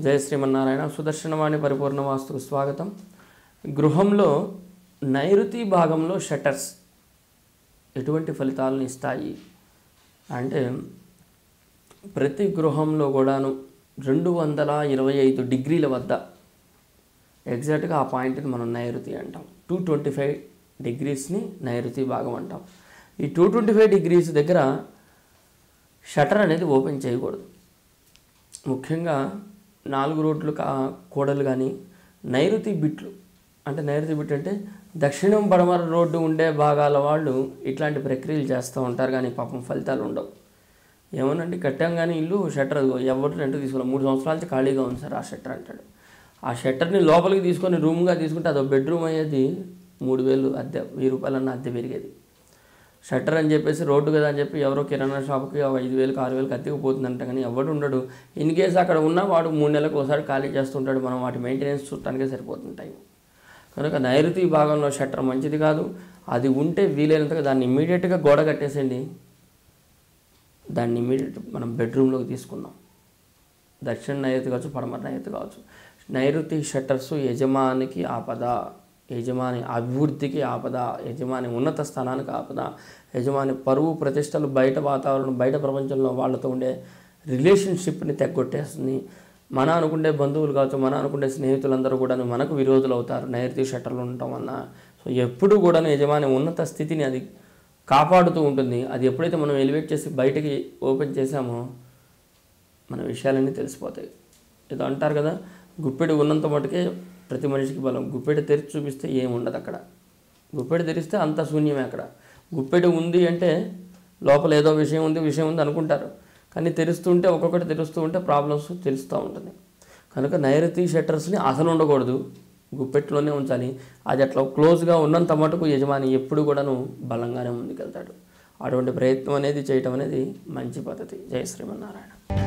జయ శ్రీమన్నారాయణ. సుదర్శనవాణి పరిపూర్ణ వాస్తుకు స్వాగతం. గృహంలో నైరుతి భాగంలో షట్టర్స్ ఎటువంటి ఫలితాలను ఇస్తాయి? అంటే ప్రతి గృహంలో కూడాను రెండు వందల ఇరవై ఐదు డిగ్రీల వద్ద ఎగ్జాక్ట్గా ఆ పాయింట్ని మనం నైరుతి అంటాం. టూ ట్వంటీ ఫైవ్ డిగ్రీస్ని నైరుతి భాగం అంటాం. ఈ టూ ట్వంటీ ఫైవ్ డిగ్రీస్ దగ్గర షటర్ అనేది ఓపెన్ చేయకూడదు. ముఖ్యంగా నాలుగు రోడ్లు కా కూడలు కానీ నైరుతి బిట్లు. అంటే నైరుతి బిట్ అంటే దక్షిణం పడమర రోడ్డు ఉండే భాగాల వాళ్ళు ఇట్లాంటి ప్రక్రియలు చేస్తూ ఉంటారు కానీ పాపం ఫలితాలు ఉండవు. ఏమోనండి కట్టాం కానీ ఇల్లు షట్టర్ ఎవరు రెంట్ తీసుకోవాలి మూడు సంవత్సరాల నుంచి ఖాళీగా ఉంది సార్ ఆ షట్టర్ అంటాడు. ఆ షట్టర్ని లోపలికి తీసుకొని రూమ్గా తీసుకుంటే అదో బెడ్రూమ్ అయ్యేది మూడు వేలు అద్దె వెయ్యి రూపాయలన్న అద్దె పెరిగేది. షట్టర్ అని చెప్పేసి రోడ్డు కదా అని చెప్పి ఎవరో కిరాణా షాప్కి ఒక ఐదు వేలకు ఆరు వేలకు అద్దెకు పోతుందంట కానీ ఎవడు ఉండడు. ఇన్ కేసు అక్కడ ఉన్నా వాడు మూడు నెలలకు ఒకసారి ఖాళీ చేస్తుంటాడు. మనం వాటి మెయింటెనెన్స్ చూడటానికే సరిపోతుంటాయి కనుక నైరుతి భాగంలో షట్టర్ మంచిది కాదు. అది ఉంటే వీలైనంతగా దాన్ని ఇమీడియట్గా గోడ కట్టేసేయండి. దాన్ని ఇమీడియట్ మనం బెడ్రూమ్లోకి తీసుకుందాం. దక్షిణ నైరుతి కావచ్చు పడమర నైరుతి కావచ్చు. నైరుతి షట్టర్స్ యజమానికి ఆపద. యజమాని అభివృద్ధికి ఆపద యజమాని ఉన్నత స్థానానికి ఆపద యజమాని పరువు ప్రతిష్టలు బయట వాతావరణం బయట ప్రపంచంలో వాళ్ళతో ఉండే రిలేషన్షిప్ని తెగ్గొట్టేస్తుంది మన అనుకుండే బంధువులు కావచ్చు మన అనుకుండే స్నేహితులందరూ కూడా మనకు విరోధులు అవుతారు నైరుతి షట్టర్లు ఉండటం వల్ల. సో ఎప్పుడు కూడా యజమాని ఉన్నత స్థితిని అది కాపాడుతూ ఉంటుంది. అది ఎప్పుడైతే మనం ఎలివేట్ చేసి బయటకి ఓపెన్ చేసామో మన విషయాలన్నీ తెలిసిపోతాయి. ఏదో అంటారు కదా గుప్పెడు ఉన్నంత మటుకే ప్రతి మనిషికి బలం. గుప్పెడు తెరిచి చూపిస్తే ఏముండదు అక్కడ. గుప్పెడు తెరిస్తే అంత శూన్యమే అక్కడ. గుప్పెట ఉంది అంటే లోపల ఏదో విషయం ఉంది విషయం ఉంది అనుకుంటారు. కానీ తెరుస్తుంటే ఒక్కొక్కటి తెరుస్తూ ఉంటే ప్రాబ్లమ్స్ తెలుస్తూ ఉంటుంది. కనుక నైరుతి షట్టర్స్ని అసలు ఉండకూడదు. గుప్పెట్లోనే ఉంచాలి. అది అట్లా క్లోజ్గా ఉన్నంత మటుకు యజమాని ఎప్పుడు కూడాను బలంగానే ముందుకెళ్తాడు. అటువంటి ప్రయత్నం అనేది చేయటం అనేది మంచి పద్ధతి. జయ శ్రీమన్నారాయణ.